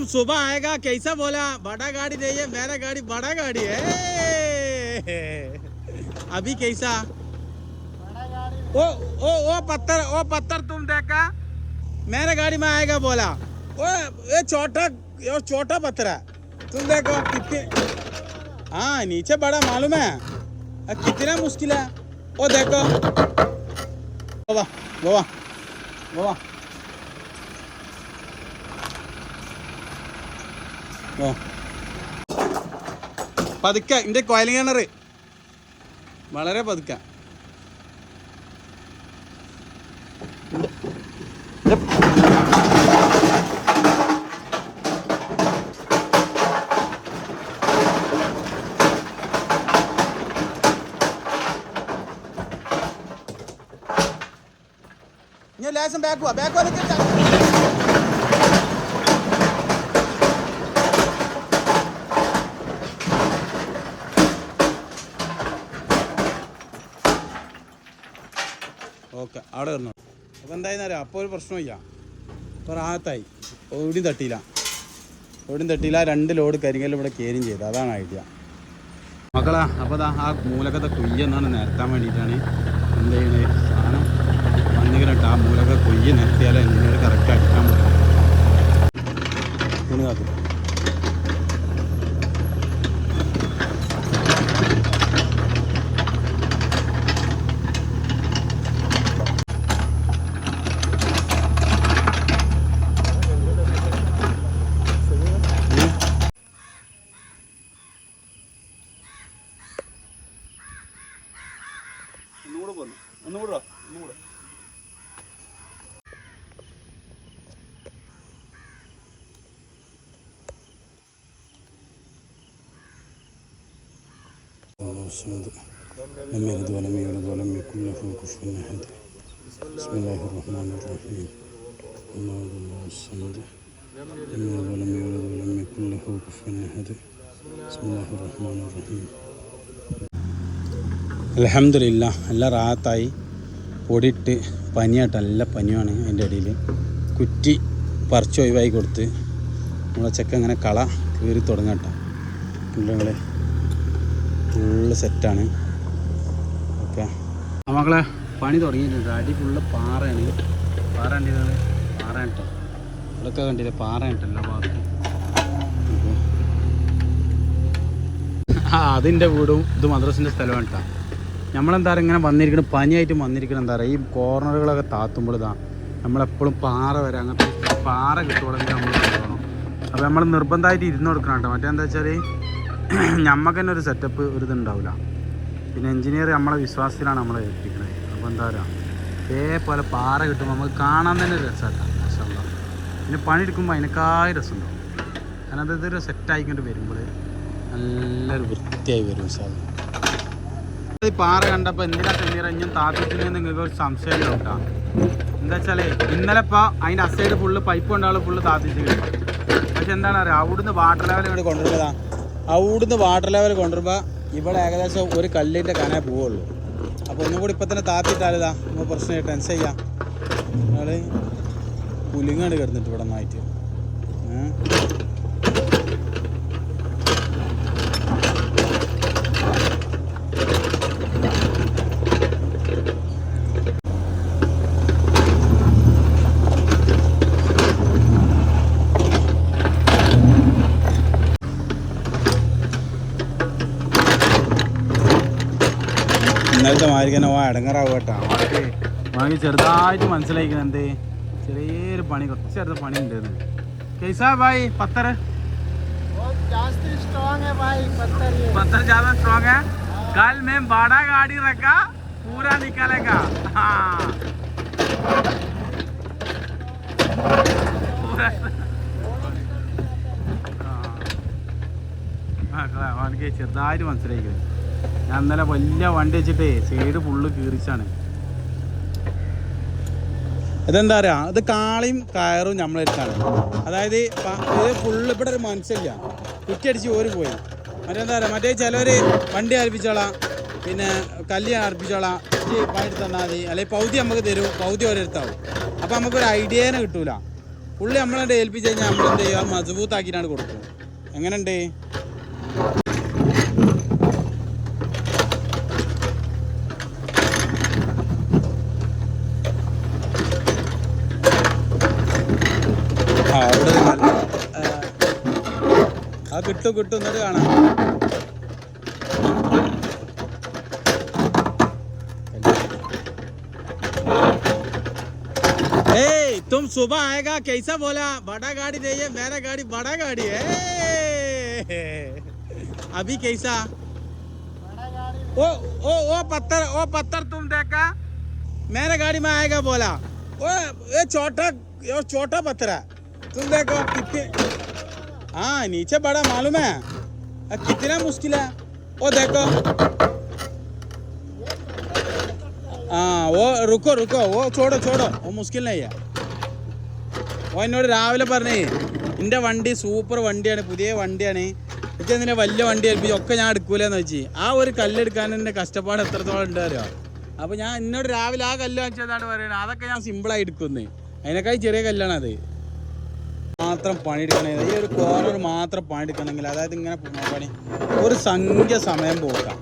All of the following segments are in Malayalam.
तुम सुबह आएगा, कैसा बोला? बड़ा गाड़ी नहीं है मेरा गाड़ी बड़ा गाड़ी है। अभी कैसा? ओ ओ ओ पत्थर ओ पत्थर तुम देखा? मेरे गाड़ी में आएगा बोला। ओ, ये छोटा छोटा पत्थर है। तुम देखो कितने हाँ नीचे बड़ा मालूम है। कितना मुश्किल है। ओ देखो। बाबा बाबा बाबा। പതുക്കെ ഇന്റെ കോയലിംഗ് കിണറ് വളരെ പതുക്ക. ഞാൻ ലേശം ബാക്ക് പോവാ ബാക്ക് വന്നിട്ട് ഓക്കെ അവിടെ വരണം അപ്പോൾ എന്തായെന്ന് അറിയാം? അപ്പോൾ ഒരു പ്രശ്നമില്ല അപ്പോൾ റാത്തായി ഓടിയും തട്ടിയില്ല. ഓടിയും തട്ടിയില്ല. രണ്ട് ലോഡ് കരിങ്കല്ല് ഇവിടെ കയറുകയും ചെയ്തു. അതാണ് ഐഡിയ മക്കളാ അപ്പോൾ ആ ആ കൊയ്യ എന്നാണ് നിരത്താൻ വേണ്ടിയിട്ടാണ് എന്ത് ചെയ്യണേ? സാധനം വന്നിങ്ങനെട്ട് ആ മൂലക കൊയ്യ നിരത്തിയാലേ എഞ്ചിനീയർ കറക്റ്റ് അടിക്കാൻ പറ്റും. ഒന്നുകൂടെ വാ, ഒന്നുകൂടെ الله الصمد لم يلد ولم يولد ولم يكن له كفوا احد بسم الله الرحمن الرحيم الله الله الصمد لم يلد ولم يولد ولم يكن له كفوا احد بسم الله الرحمن الرحيم അലഹമില്ല നല്ല റാത്തായി പൊടിയിട്ട് പനിയായിട്ട് നല്ല പനിയാണ് അതിന്റെ ഇടയിൽ. കുറ്റി പറിച്ച് ഒഴിവായി കൊടുത്ത് നമ്മളെ ചെക്ക അങ്ങനെ കള കീറി തുടങ്ങട്ടെ. പിള്ളേങ്ങളെ ഫുള്ള് സെറ്റാണ്. ഓക്കെ. നമ്മളെ പണി തുടങ്ങിയിട്ടുണ്ട് അടി ഫുള്ള് പാറയാണ്. പാറ കണ്ടിരുന്നത് പാറ കേട്ടോ ഇവിടെയൊക്കെ കണ്ടില്ലേ? പാറ കേട്ടല്ലോ ഭാഗത്ത്. ആ അതിന്റെ വീടും ഇത് മദ്രസിന്റെ സ്ഥലമാണ് കേട്ടോ നമ്മളെന്താ പറയുക ഇങ്ങനെ വന്നിരിക്കണം പനിയായിട്ട് വന്നിരിക്കണം എന്താ പറയുക ഈ കോർണറുകളൊക്കെ താത്തുമ്പോൾ നമ്മളെപ്പോഴും പാറ വരെ അങ്ങനത്തെ പാറ കിട്ടുകയാണെങ്കിൽ നമ്മൾ പോകണം അപ്പോൾ നമ്മൾ നിർബന്ധമായിട്ട് ഇരുന്ന് കൊടുക്കണം കേട്ടോ. മറ്റേന്താ വെച്ചാൽ നമുക്ക് തന്നെ ഒരു സെറ്റപ്പ് ഒരു ഇതുണ്ടാവില്ല പിന്നെ എഞ്ചിനീയർ നമ്മളെ വിശ്വാസത്തിലാണ് നമ്മളെ ഏൽപ്പിക്കുന്നത് അപ്പോൾ എന്താ പറയുക ഇതേപോലെ പാറ കിട്ടുമ്പോൾ നമുക്ക് കാണാൻ തന്നെ ഒരു രസമാക്കാം മാഷല്ല പിന്നെ പണിയെടുക്കുമ്പോൾ അതിനേക്കായ രസമുണ്ടാവും. കാരണം അതൊരു സെറ്റായിക്കൊണ്ട് വരുമ്പോൾ നല്ലൊരു വൃത്തിയായി വരും സാർ ഈ പാറ കണ്ടപ്പോൾ എന്തിനാ തെന്നിറഞ്ഞും താത്തിട്ടില്ലെന്ന് നിങ്ങൾക്ക് ഒരു സംശയം ഉണ്ടാ എന്താ വെച്ചാൽ ഇന്നലെ ഇപ്പോൾ അതിന്റെ അസൈഡ് ഫുള്ള് പൈപ്പ് കൊണ്ടാൾ ഫുള്ള് താത്തിച്ച് കിട്ടും. പക്ഷെ എന്താണ് അറിയാം? അവിടുന്ന് വാട്ടർ ലെവൽ ഇവിടെ കൊണ്ടുവരുന്നതാ അവിടുന്ന് വാട്ടർ ലെവൽ കൊണ്ടുവരുമ്പോൾ ഇവിടെ ഏകദേശം ഒരു കല്ലിന്റെ കനേ പോവുള്ളൂ. അപ്പോൾ ഒന്നും കൂടി ഇപ്പം തന്നെ താത്തിട്ടാലിതാ നമ്മൾ പ്രശ്നമായിട്ട് ടെൻസ് ചെയ്യാം. നിങ്ങൾ പുലിങ്ങാണ്ട് കിടന്നിട്ട് ഇവിടെ നന്നായിട്ട് ഇന്നലത്തെ മാതിരിക്കന്നെ ഓ അടങ്ങറാവും കേട്ടോ അവർക്ക് വാങ്ങി ചെറുതായിട്ട് മനസ്സിലായിക്കണം എന്തേ ചെറിയൊരു പണി കുറച്ച് ചെറുത പണി ഉണ്ട് कैसा भाई पत्थर बहुत जास्ती स्ट्रांग है भाई पत्थर ये पत्थर ज्यादा स्ट्रॉन्ग है कल मैं बड़ा गाड़ी रखा पूरा निकालेगा हाँ पूरा അവനക്ക് ചെറുതായിട്ട് മനസ്സിലായിക്കുന്നത് ഞാൻ ഇന്നലെ വലിയ വണ്ടി വെച്ചിട്ടേ സൈഡ് ഫുള്ള് കീറിച്ചാണ്. ഇതെന്താ പറയാ ഇത് കാളിയും കയറും നമ്മളെടുത്താണ് അതായത് ഇത് ഫുള്ള് ഇവിടെ ഒരു മനസ്സില്ല കുറ്റിയടിച്ച് ഓരി പോയി. മറ്റെന്താ പറയാ മറ്റേ ചിലർ വണ്ടി അർപ്പിച്ചോളാം. പിന്നെ കല്ല് അർപ്പിച്ചോളാം. പണിയെടുത്ത് തന്നാൽ മതി. അല്ലെങ്കിൽ പൗതി നമുക്ക് തരൂ. പൗതി ഓരോരുത്താവും അപ്പം നമുക്കൊരു ഐഡിയേനെ കിട്ടൂല. പുള്ളി നമ്മളെ ഏൽപ്പിച്ച് കഴിഞ്ഞാൽ നമ്മളെന്ത് ചെയ്യുക മജബൂത്താക്കിയിട്ടാണ് കൊടുക്കുക എങ്ങനെയുണ്ട്? ആ അവിടെ ഒരു നല്ല, ആ, ആ കിട്ടും കിട്ടും എന്നിട്ട് കാണാം ए तुम सुबह आएगा कैसा बोला बड़ा गाड़ी चाहिए मेरा गाड़ी बड़ा गाड़ी है अभी कैसा बड़ा गाड़ी ओ ओ ओ पत्थर ओ पत्थर तुम देखा मेरे गाड़ी में आएगा बोला ओ ये छोटा ये छोटा पत्थर है तुम देखो कितने हाँ नीचे बड़ा मालूम है अ, कितना मुश्किल है ओ देखो हाँ वो रुको रुको वो छोड़ो छोड़ो वो मुश्किल नहीं है ഓ എന്നോട് രാവിലെ പറഞ്ഞേ എൻ്റെ വണ്ടി സൂപ്പർ വണ്ടിയാണ് പുതിയ വണ്ടിയാണ് എനിക്ക് എന്തിനാ വലിയ വണ്ടി ഏൽപ്പിച്ചു ഒക്കെ ഞാൻ എടുക്കൂലെന്ന് വെച്ച് ആ ഒരു കല്ലെടുക്കാൻ എൻ്റെ കഷ്ടപ്പാട് എത്രത്തോളം ഉണ്ട് അറിയോ അപ്പോൾ ഞാൻ എന്നോട് രാവിലെ ആ കല്ല് വെച്ചതാണ് പറയുന്നത് അതൊക്കെ ഞാൻ സിമ്പിളായി എടുക്കുന്നത് അതിനേക്കാൾ ചെറിയ കല്ലാണ് അത് മാത്രം പണിയെടുക്കണേ. ഈ ഒരു കോർണർ മാത്രം പണിയെടുക്കണമെങ്കിൽ അതായത് ഇങ്ങനെ പണി. ഒരു സംഖ്യ സമയം പോക്കാം.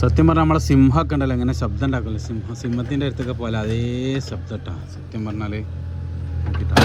സത്യം പറഞ്ഞാൽ നമ്മളെ സിംഹമൊക്കെ ഉണ്ടല്ലോ ഇങ്ങനെ ശബ്ദം ഉണ്ടാക്കുമല്ലോ. സിംഹ സിംഹത്തിന്റെ അടുത്തൊക്കെ പോലെ അതേ ശബ്ദം ഇട്ടാ സത്യം പറഞ്ഞാൽ നോക്കിട്ടാ.